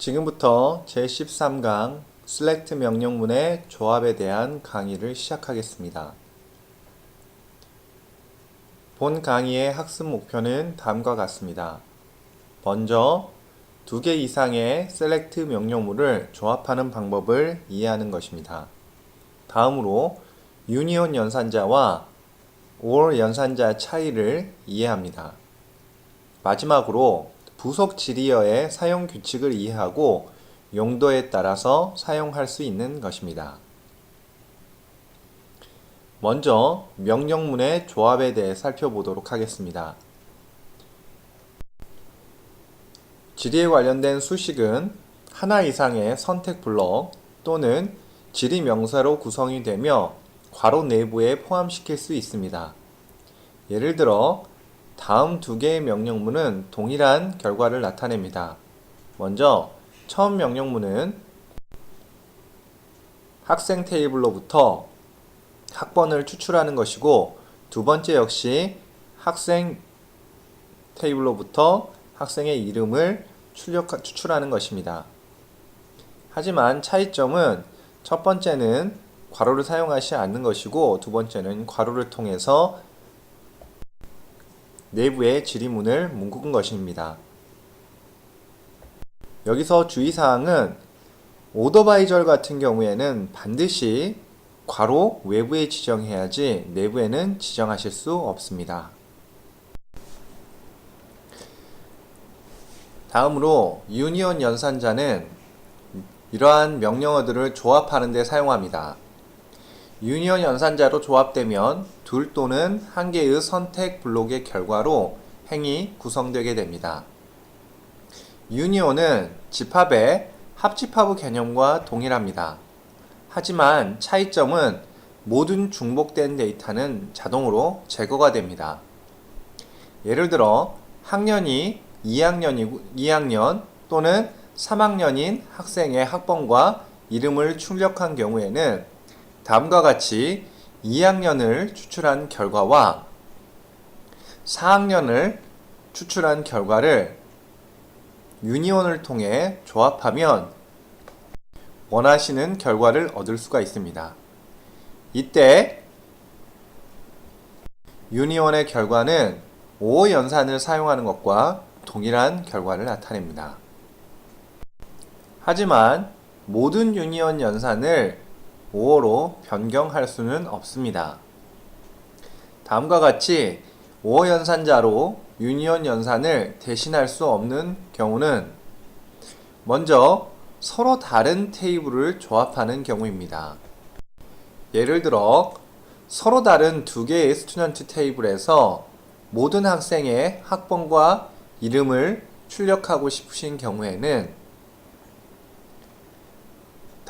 지금부터 제13강 select 명령문의 조합에 대한 강의를 시작하겠습니다. 본 강의의 학습 목표는 다음과 같습니다. 먼저 두 개 이상의 select 명령문을 조합하는 방법을 이해하는 것입니다. 다음으로 유니온 연산자와 or 연산자 차이를 이해합니다. 마지막으로 부속 지리어의 사용 규칙을 이해하고 용도에 따라서 사용할 수 있는 것입니다. 먼저 명령문의 조합에 대해 살펴보도록 하겠습니다. 지리에 관련된 수식은 하나 이상의 선택 블록 또는 지리 명사로 구성이 되며 괄호 내부에 포함시킬 수 있습니다. 예를 들어 다음 두 개의 명령문은 동일한 결과를 나타냅니다. 먼저 처음 명령문은 학생 테이블로부터 학번을 추출하는 것이고 두 번째 역시 학생 테이블로부터 학생의 이름을 출력, 추출하는 것입니다. 하지만 차이점은 첫 번째는 괄호를 사용하지 않는 것이고 두 번째는 괄호를 통해서 내부의 지리문을 묶은 것입니다. 여기서 주의사항은 오더바이절 같은 경우에는 반드시 괄호 외부에 지정해야지 내부에는 지정하실 수 없습니다. 다음으로 유니온 연산자는 이러한 명령어들을 조합하는 데 사용합니다. 유니온 연산자로 조합되면 둘 또는 한 개의 선택 블록의 결과로 행이 구성되게 됩니다. 유니온은 집합의 합집합의 개념과 동일합니다. 하지만 차이점은 모든 중복된 데이터는 자동으로 제거가 됩니다. 예를 들어 학년이 2학년이 2학년 또는 3학년인 학생의 학번과 이름을 출력한 경우에는 다음과 같이 2학년을 추출한 결과와 4학년을 추출한 결과를 유니온을 통해 조합하면 원하시는 결과를 얻을 수가 있습니다. 이때 유니온의 결과는 5 연산을 사용하는 것과 동일한 결과를 나타냅니다. 하지만 모든 유니온 연산을 5호로 변경할 수는 없습니다. 다음과 같이 5호 연산자로 유니온 연산을 대신할 수 없는 경우는 먼저 서로 다른 테이블을 조합하는 경우입니다. 예를 들어 서로 다른 두 개의 스튜던트 테이블에서 모든 학생의 학번과 이름을 출력하고 싶으신 경우에는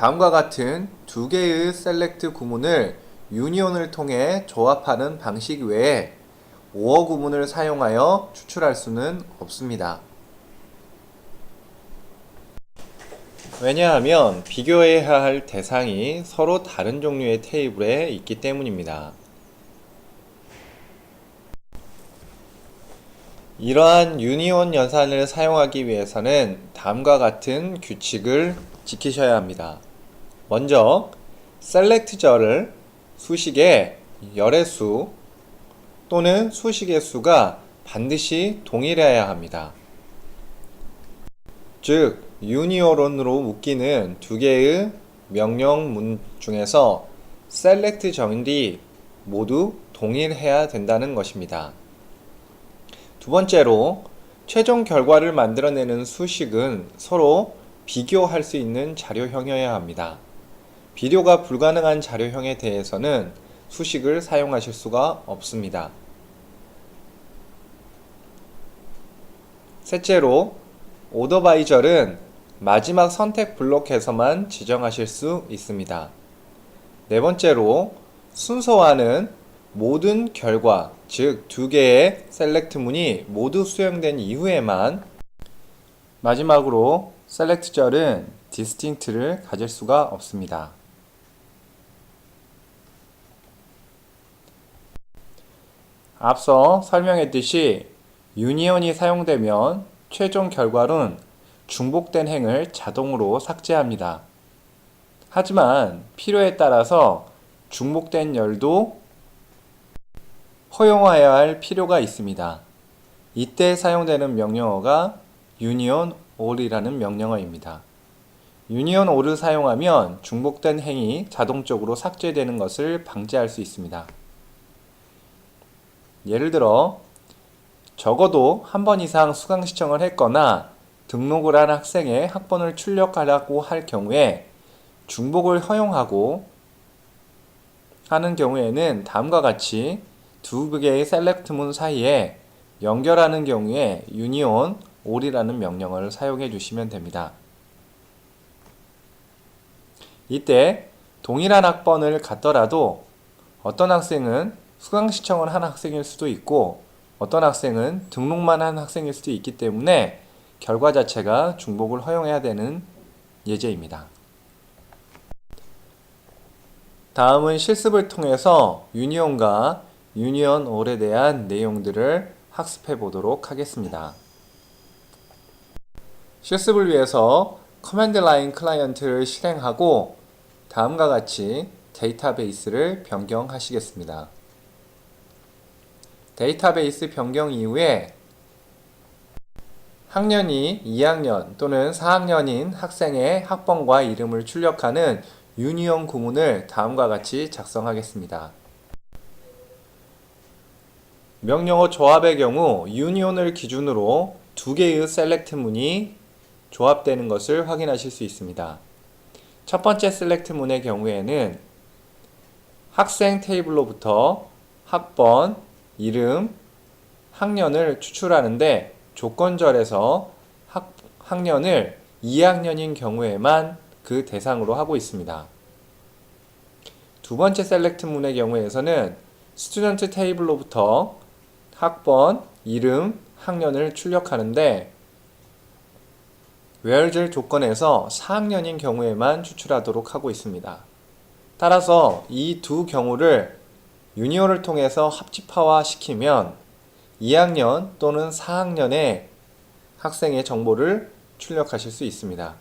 다음과 같은 두 개의 셀렉트 구문을 유니온을 통해 조합하는 방식 외에 5어 구문을 사용하여 추출할 수는 없습니다. 왜냐하면 비교해야 할 대상이 서로 다른 종류의 테이블에 있기 때문입니다. 이러한 유니온 연산을 사용하기 위해서는 다음과 같은 규칙을 지키셔야 합니다. 먼저 select절을 수식의 열의 수 또는 수식의 수가 반드시 동일해야 합니다. 즉 유니온으로 묶이는 두 개의 명령문 중에서 정리 모두 동일해야 된다는 것입니다. 두 번째로 최종 결과를 만들어내는 수식은 서로 비교할 수 있는 자료형이어야 합니다. 비교가 불가능한 자료형에 대해서는 수식을 사용하실 수가 없습니다. 셋째로 오더바이절은 마지막 선택 블록에서만 지정하실 수 있습니다. 네 번째로 순서와는 모든 결과, 즉 두 개의 셀렉트문이 모두 수행된 이후에만 마지막으로 셀렉트절은 디스팅트를 가질 수가 없습니다. 앞서 설명했듯이 유니온이 사용되면 최종 결과는 중복된 행을 자동으로 삭제합니다. 하지만 필요에 따라서 중복된 열도 허용하여야 할 필요가 있습니다. 이때 사용되는 명령어가 union all이라는 명령어입니다. 유니온 all을 사용하면 중복된 행이 자동적으로 삭제되는 것을 방지할 수 있습니다. 예를 들어 적어도 한 번 이상 수강 시청을 했거나 등록을 한 학생의 학번을 출력하려고 할 경우에 중복을 허용하고 하는 경우에는 다음과 같이 두 개의 셀렉트문 사이에 연결하는 경우에 유니온 all이라는 명령어를 사용해 주시면 됩니다. 이때 동일한 학번을 갖더라도 어떤 학생은 수강 시청을 한 학생일 수도 있고 어떤 학생은 등록만 한 학생일 수도 있기 때문에 결과 자체가 중복을 허용해야 되는 예제입니다. 다음은 실습을 통해서 유니온과 유니온 올에 대한 내용들을 학습해 보도록 하겠습니다. 실습을 위해서 커맨드 라인 클라이언트를 실행하고 다음과 같이 데이터베이스를 변경하시겠습니다. 데이터베이스 변경 이후에 학년이 2학년 또는 4학년인 학생의 학번과 이름을 출력하는 유니온 구문을 다음과 같이 작성하겠습니다. 명령어 조합의 경우 유니온을 기준으로 두 개의 셀렉트 문이 조합되는 것을 확인하실 수 있습니다. 첫 번째 셀렉트 문의 경우에는 학생 테이블로부터 학번, 이름, 학년을 추출하는데 조건절에서 학, 학년을 2학년인 경우에만 그 대상으로 하고 있습니다. 두 번째 셀렉트 문의 경우에서는 스튜던트 테이블로부터 학번, 이름, 학년을 출력하는데 외열질 조건에서 4학년인 경우에만 추출하도록 하고 있습니다. 따라서 이 두 경우를 유니온을 통해서 합집화와 시키면 2학년 또는 4학년의 학생의 정보를 출력하실 수 있습니다.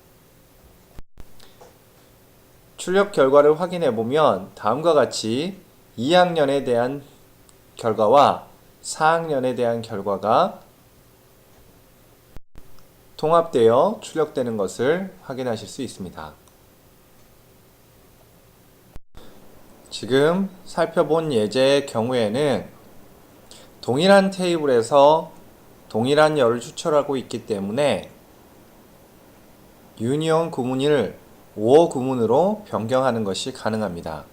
출력 결과를 확인해 보면 다음과 같이 2학년에 대한 결과와 4학년에 대한 결과가 통합되어 출력되는 것을 확인하실 수 있습니다. 지금 살펴본 예제의 경우에는 동일한 테이블에서 동일한 열을 추출하고 있기 때문에 유니온 구문을 5어 구문으로 변경하는 것이 가능합니다.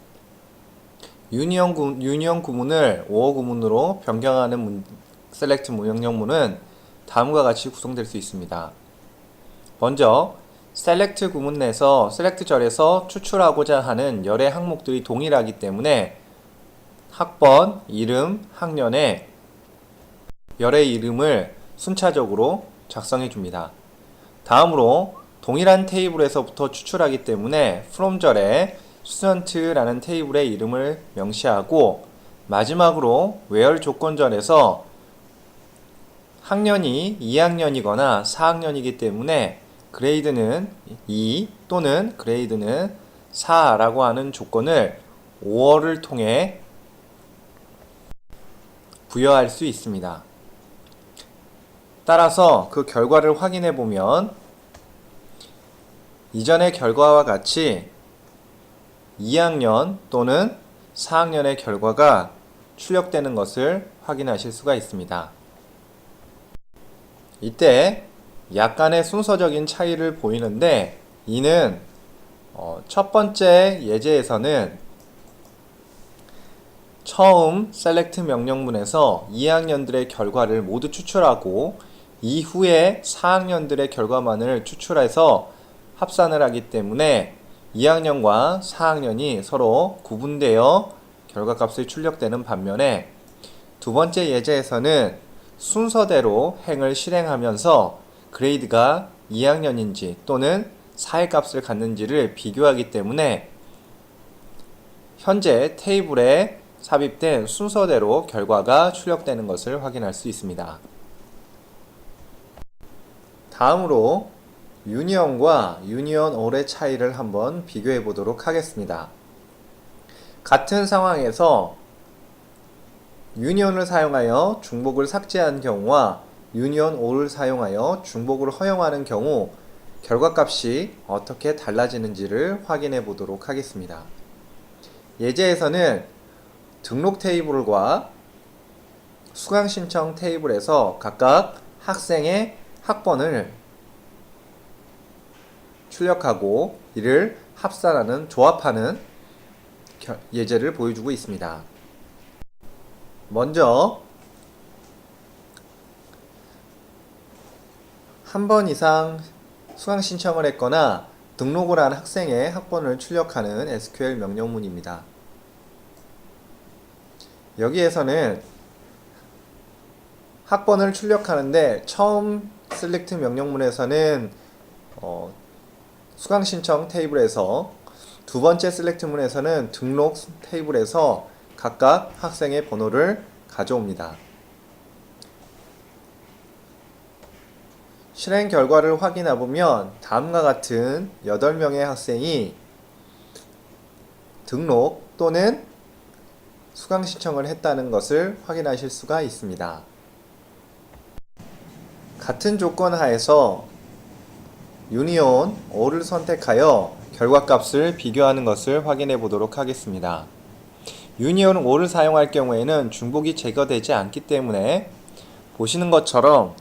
유니온, 구, 유니온 구문을 5어 구문으로 변경하는 문, 셀렉트 명령문은 다음과 같이 구성될 수 있습니다. 먼저 셀렉트 구문 내에서 셀렉트 절에서 추출하고자 하는 열의 항목들이 동일하기 때문에 학번, 이름, 학년에 열의 이름을 순차적으로 작성해 줍니다. 다음으로 동일한 테이블에서부터 추출하기 때문에 from 절에 student라는 테이블의 이름을 명시하고 마지막으로 where 조건절에서 학년이 2학년이거나 4학년이기 때문에 그레이드는 2 또는 그레이드는 4라고 하는 조건을 5월을 통해 부여할 수 있습니다. 따라서 그 결과를 확인해 보면 이전의 결과와 같이 2학년 또는 4학년의 결과가 출력되는 것을 확인하실 수가 있습니다. 이때 약간의 순서적인 차이를 보이는데 이는 어, 첫 번째 예제에서는 처음 셀렉트 명령문에서 2학년들의 결과를 모두 추출하고 이후에 4학년들의 결과만을 추출해서 합산을 하기 때문에 2학년과 4학년이 서로 구분되어 결과값이 출력되는 반면에 두 번째 예제에서는 순서대로 행을 실행하면서 그레이드가 2학년인지 또는 4의 값을 갖는지를 비교하기 때문에 현재 테이블에 삽입된 순서대로 결과가 출력되는 것을 확인할 수 있습니다. 다음으로 유니온과 유니온 올의 차이를 한번 비교해 보도록 하겠습니다. 같은 상황에서 유니온을 사용하여 중복을 삭제한 경우와 유니온 올을 사용하여 중복을 허용하는 경우 결과값이 어떻게 달라지는지를 확인해 보도록 하겠습니다. 예제에서는 등록 테이블과 수강 신청 테이블에서 각각 학생의 학번을 출력하고 이를 합산하는 조합하는 겨- 예제를 보여주고 있습니다. 먼저 한 번 이상 수강 신청을 했거나 등록을 한 학생의 학번을 출력하는 SQL 명령문입니다. 여기에서는 학번을 출력하는데 처음 select 명령문에서는 어, 수강 신청 테이블에서 두 번째 셀렉트문에서는 등록 테이블에서 각각 학생의 번호를 가져옵니다. 실행 결과를 확인해 보면 다음과 같은 8명의 학생이 등록 또는 수강 신청을 했다는 것을 확인하실 수가 있습니다. 같은 조건 하에서 유니온 O를 선택하여 결과값을 비교하는 것을 확인해 보도록 하겠습니다. 유니온 O를 사용할 경우에는 중복이 제거되지 않기 때문에 보시는 것처럼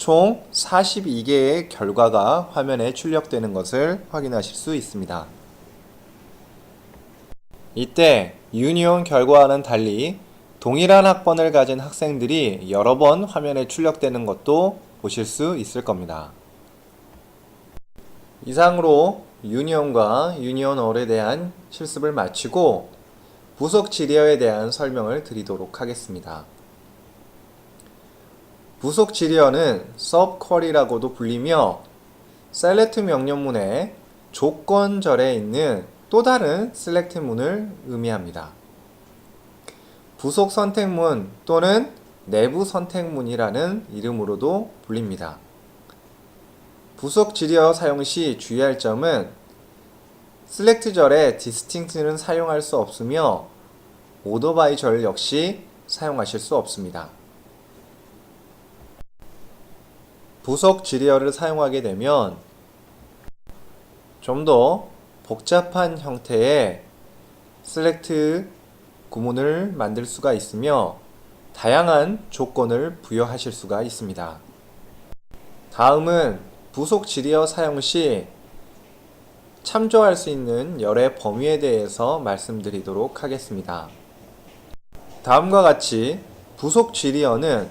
총 42개의 결과가 화면에 출력되는 것을 확인하실 수 있습니다. 이때 유니온 결과와는 달리 동일한 학번을 가진 학생들이 여러 번 화면에 출력되는 것도 보실 수 있을 겁니다. 이상으로 유니온과 유니온 올에 대한 실습을 마치고 부속 지리어에 대한 설명을 드리도록 하겠습니다. 부속 지리어는 subquery라고도 불리며 select 명령문의 조건절에 있는 또 다른 select 문을 의미합니다. 부속 선택문 또는 내부 선택문이라는 이름으로도 불립니다. 부속 지리어 사용 시 주의할 점은 select 절에 distinct는 사용할 수 없으며 order by 절 역시 사용하실 수 없습니다. 부속 지리어를 사용하게 되면 좀 더 복잡한 형태의 select 구문을 만들 수가 있으며 다양한 조건을 부여하실 수가 있습니다. 다음은 부속 지리어 사용 시 참조할 수 있는 열의 범위에 대해서 말씀드리도록 하겠습니다. 다음과 같이 부속 지리어는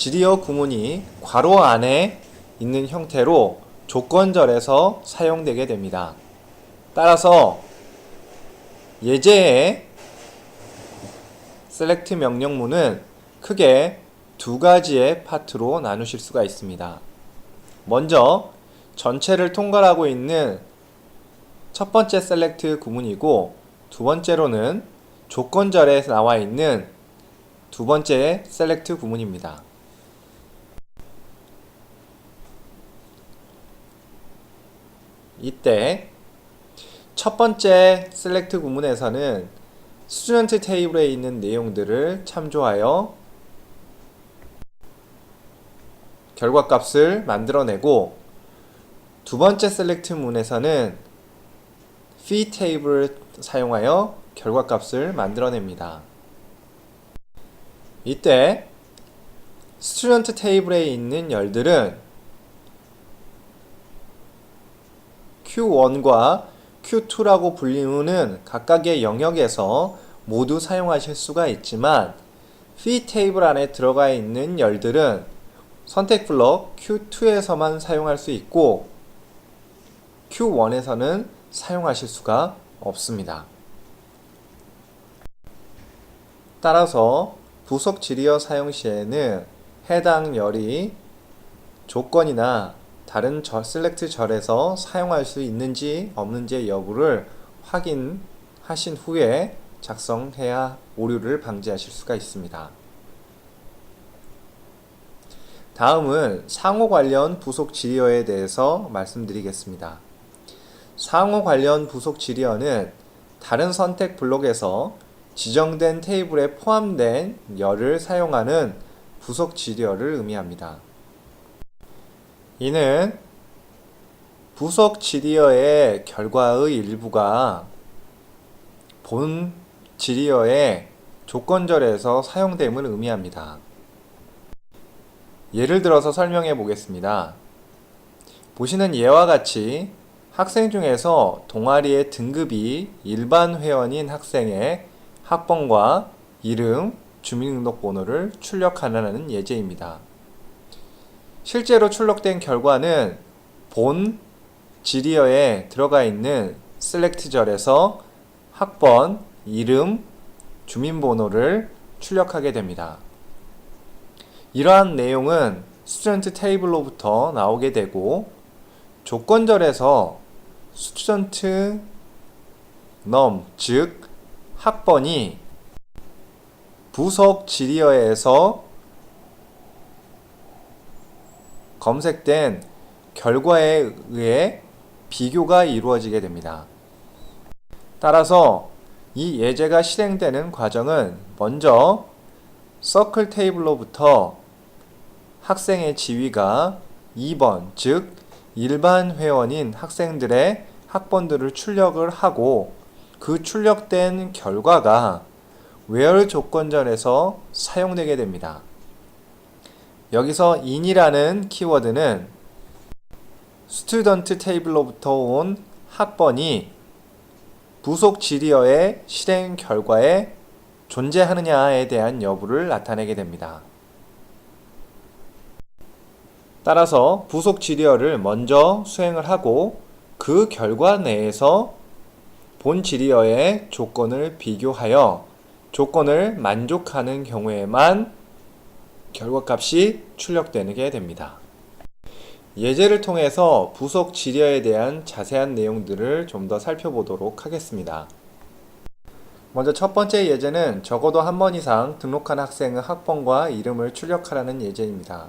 지리어 구문이 괄호 안에 있는 형태로 조건절에서 사용되게 됩니다. 따라서 예제의 select 명령문은 크게 두 가지의 파트로 나누실 수가 있습니다. 먼저 전체를 통괄하고 있는 첫 번째 select 구문이고 두 번째로는 조건절에 나와 있는 두 번째 select 구문입니다. 이때 첫 번째 select 구문에서는 스튜던트 테이블에 있는 내용들을 참조하여 결과값을 만들어내고 두 번째 select 문에서는 fee 테이블을 사용하여 결과값을 만들어냅니다. 이때 스튜던트 테이블에 있는 열들은 Q1과 Q2라고 불리우는 각각의 영역에서 모두 사용하실 수가 있지만 fee 테이블 안에 들어가 있는 열들은 선택 블럭 Q2에서만 사용할 수 있고 Q1에서는 사용하실 수가 없습니다. 따라서 부속 지리어 사용 시에는 해당 열이 조건이나 다른 절, 셀렉트 절에서 사용할 수 있는지 없는지의 여부를 확인하신 후에 작성해야 오류를 방지하실 수가 있습니다. 다음은 상호 관련 부속 지리어에 대해서 말씀드리겠습니다. 상호 관련 부속 지리어는 다른 선택 블록에서 지정된 테이블에 포함된 열을 사용하는 부속 지리어를 의미합니다. 이는 부속 지리어의 결과의 일부가 본 지리어의 조건절에서 사용됨을 의미합니다. 예를 들어서 설명해 보겠습니다. 보시는 예와 같이 학생 중에서 동아리의 등급이 일반 회원인 학생의 학번과 이름, 주민등록번호를 출력하라는 예제입니다. 실제로 출력된 결과는 본 지리어에 들어가 있는 셀렉트절에서 학번, 이름, 주민번호를 출력하게 됩니다. 이러한 내용은 스튜던트 테이블로부터 나오게 되고 조건절에서 스튜던트 넘, 즉 학번이 부속 지리어에서 검색된 결과에 의해 비교가 이루어지게 됩니다. 따라서 이 예제가 실행되는 과정은 먼저 서클 테이블로부터 학생의 지위가 2번, 즉 일반 회원인 학생들의 학번들을 출력을 하고 그 출력된 결과가 where 조건절에서 사용되게 됩니다. 여기서 in이라는 키워드는 스튜던트 테이블로부터 온 학번이 부속 지리어의 실행 결과에 존재하느냐에 대한 여부를 나타내게 됩니다. 따라서 부속 지리어를 먼저 수행을 하고 그 결과 내에서 본 지리어의 조건을 비교하여 조건을 만족하는 경우에만 결과값이 출력되게 됩니다. 예제를 통해서 부속 지리어에 대한 자세한 내용들을 좀 더 살펴보도록 하겠습니다. 먼저 첫 번째 예제는 적어도 한 번 이상 등록한 학생의 학번과 이름을 출력하라는 예제입니다.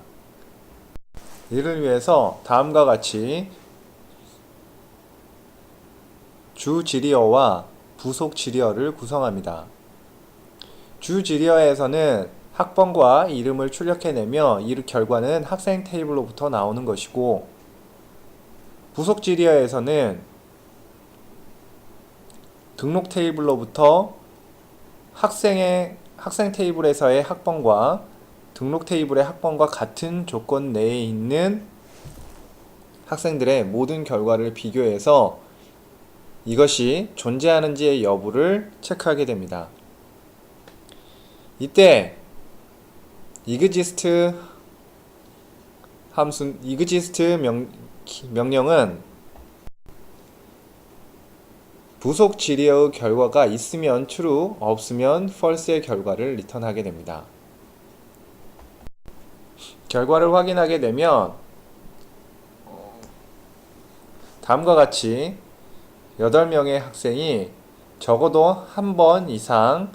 이를 위해서 다음과 같이 주 지리어와 부속 지리어를 구성합니다. 주 지리어에서는 학번과 이름을 출력해내며 이 결과는 학생 테이블로부터 나오는 것이고 부속 지리어에서는 등록 테이블로부터 학생의 학생 테이블에서의 학번과 등록 테이블의 학번과 같은 조건 내에 있는 학생들의 모든 결과를 비교해서 이것이 존재하는지의 여부를 체크하게 됩니다. 이때 exist 함수 exist 명, 명령은 부속 지리의 결과가 있으면 true, 없으면 false의 결과를 리턴하게 됩니다. 결과를 확인하게 되면 다음과 같이 8명의 학생이 적어도 한 번 이상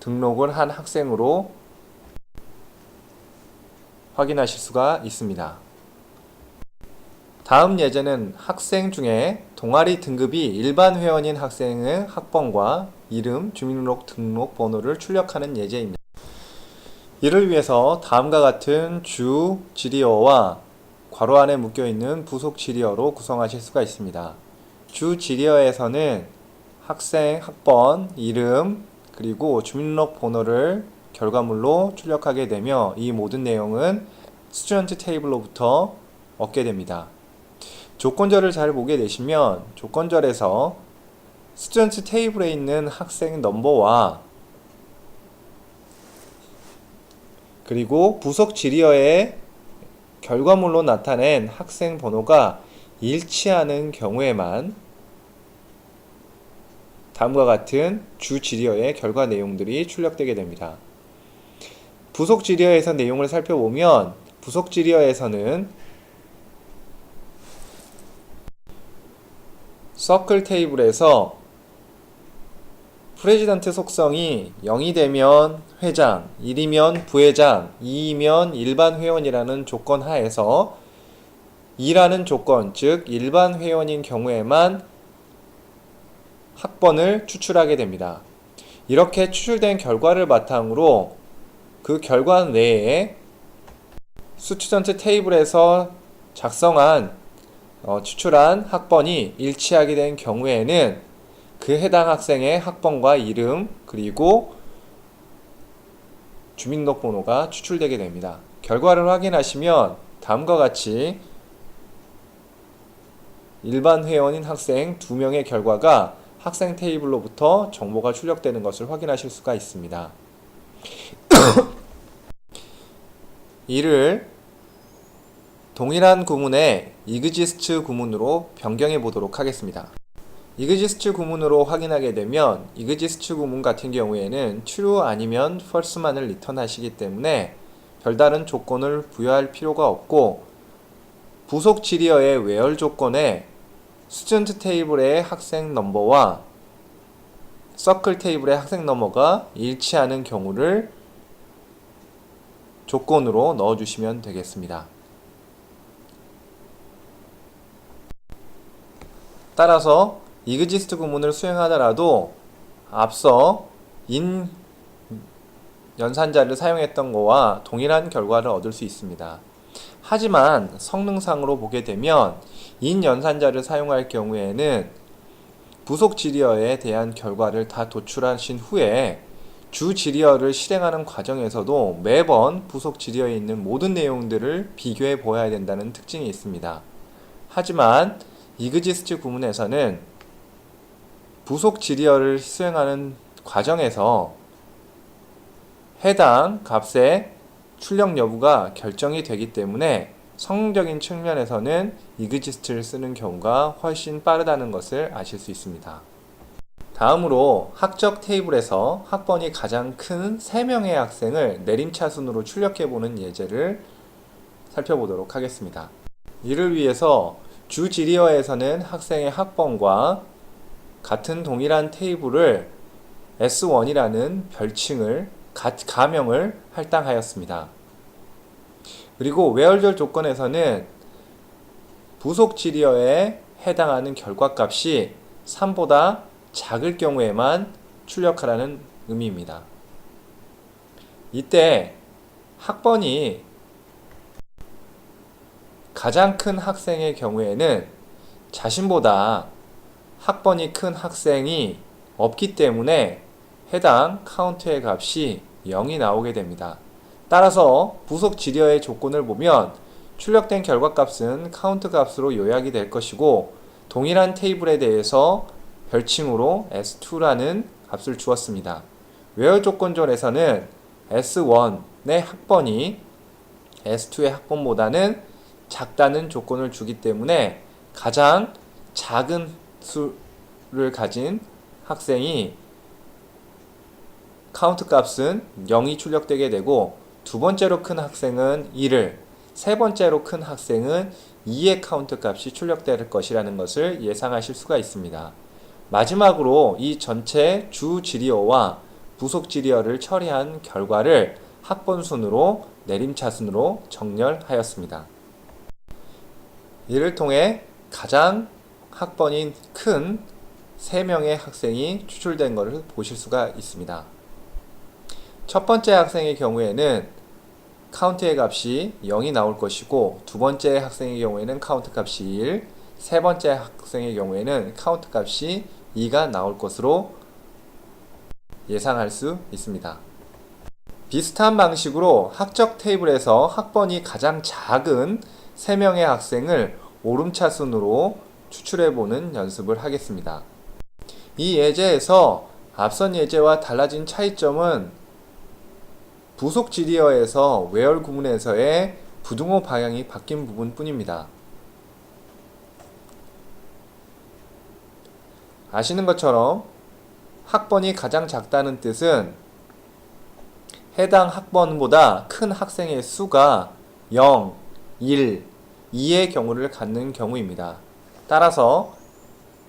등록을 한 학생으로 확인하실 수가 있습니다. 다음 예제는 학생 중에 동아리 등급이 일반 회원인 학생의 학번과 이름, 주민등록 등록 번호를 출력하는 예제입니다. 이를 위해서 다음과 같은 주 지리어와 괄호 안에 묶여 있는 부속 지리어로 구성하실 수가 있습니다. 주 지리어에서는 학생 학번, 이름, 그리고 주민등록 번호를 결과물로 출력하게 되며 이 모든 내용은 스튜던트 테이블로부터 얻게 됩니다. 조건절을 잘 보게 되시면 조건절에서 스튜던트 테이블에 있는 학생 넘버와 그리고 부속 지리어의 결과물로 나타낸 학생 번호가 일치하는 경우에만 다음과 같은 주 지리어의 결과 내용들이 출력되게 됩니다. 부속 지리어에서 내용을 살펴보면 부속 지리어에서는 서클 테이블에서 프레지던트 속성이 0이 되면 회장, 1이면 부회장, 2이면 일반 회원이라는 조건 하에서 2라는 조건, 즉 일반 회원인 경우에만 학번을 추출하게 됩니다. 이렇게 추출된 결과를 바탕으로 그 결과 내에 스튜던트 테이블에서 작성한 어, 추출한 학번이 일치하게 된 경우에는 그 해당 학생의 학번과 이름 그리고 주민등록번호가 추출되게 됩니다. 결과를 확인하시면 다음과 같이 일반 회원인 학생 2명의 결과가 학생 테이블로부터 정보가 출력되는 것을 확인하실 수가 있습니다. 이를 동일한 구문의 이그지스트 구문으로 변경해 보도록 하겠습니다. 이그지스트 구문으로 확인하게 되면 이그지스트 구문 같은 경우에는 true 아니면 false만을 리턴하시기 때문에 별다른 조건을 부여할 필요가 없고 부속 지리어의 외열 조건에 스튜던트 테이블의 학생 넘버와 서클 테이블의 학생 넘버가 일치하는 경우를 조건으로 넣어주시면 되겠습니다. 따라서 이그지스트 구문을 수행하더라도 앞서 인 연산자를 사용했던 거와 동일한 결과를 얻을 수 있습니다. 하지만 성능상으로 보게 되면 인 연산자를 사용할 경우에는 부속 지리어에 대한 결과를 다 도출하신 후에 주 지리어를 실행하는 과정에서도 매번 부속 지리어에 있는 모든 내용들을 비교해 보아야 된다는 특징이 있습니다. 하지만 이그지스트 구문에서는 부속 지리어를 수행하는 과정에서 해당 값의 출력 여부가 결정이 되기 때문에 성능적인 측면에서는 이그지스트를 쓰는 경우가 훨씬 빠르다는 것을 아실 수 있습니다. 다음으로 학적 테이블에서 학번이 가장 큰 3명의 학생을 내림차 순으로 출력해 보는 예제를 살펴보도록 하겠습니다. 이를 위해서 주 지리어에서는 학생의 학번과 같은 동일한 테이블을 S1이라는 별칭을 가명을 할당하였습니다. 그리고 외열절 조건에서는 부속 지리어에 해당하는 결과값이 3보다 작을 경우에만 출력하라는 의미입니다. 이때 학번이 가장 큰 학생의 경우에는 자신보다 학번이 큰 학생이 없기 때문에 해당 카운트의 값이 0이 나오게 됩니다. 따라서 부속 지리어의 조건을 보면 출력된 결과값은 카운트 값으로 요약이 될 것이고 동일한 테이블에 대해서 별칭으로 S2라는 값을 주었습니다. 외열 조건절에서는 S1의 학번이 S2의 학번보다는 작다는 조건을 주기 때문에 가장 작은 수를 가진 학생이 카운트 값은 0이 출력되게 되고 두 번째로 큰 학생은 1을 세 번째로 큰 학생은 2의 카운트 값이 출력될 것이라는 것을 예상하실 수가 있습니다. 마지막으로 이 전체 주 지리어와 부속 지리어를 처리한 결과를 학번 순으로 내림차순으로 정렬하였습니다. 이를 통해 가장 학번이 큰 3명의 학생이 추출된 것을 보실 수가 있습니다. 첫 번째 학생의 경우에는 카운트의 값이 0이 나올 것이고 두 번째 학생의 경우에는 카운트 값이 1, 세 번째 학생의 경우에는 카운트 값이 2가 나올 것으로 예상할 수 있습니다. 비슷한 방식으로 학적 테이블에서 학번이 가장 작은 3명의 학생을 오름차순으로 추출해보는 연습을 하겠습니다. 이 예제에서 앞선 예제와 달라진 차이점은 부속 지리어에서 외열 구문에서의 부등호 방향이 바뀐 부분 뿐입니다. 아시는 것처럼 학번이 가장 작다는 뜻은 해당 학번보다 큰 학생의 수가 0, 1, 2의 경우를 갖는 경우입니다. 따라서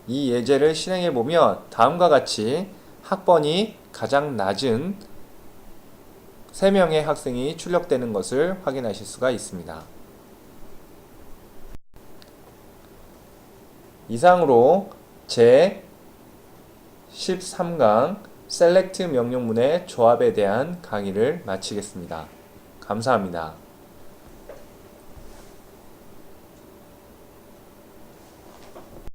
이 예제를 실행해 보면 다음과 같이 학번이 가장 낮은 3명의 학생이 출력되는 것을 확인하실 수가 있습니다. 이상으로 제 13강 셀렉트 명령문의 조합에 대한 강의를 마치겠습니다. 감사합니다.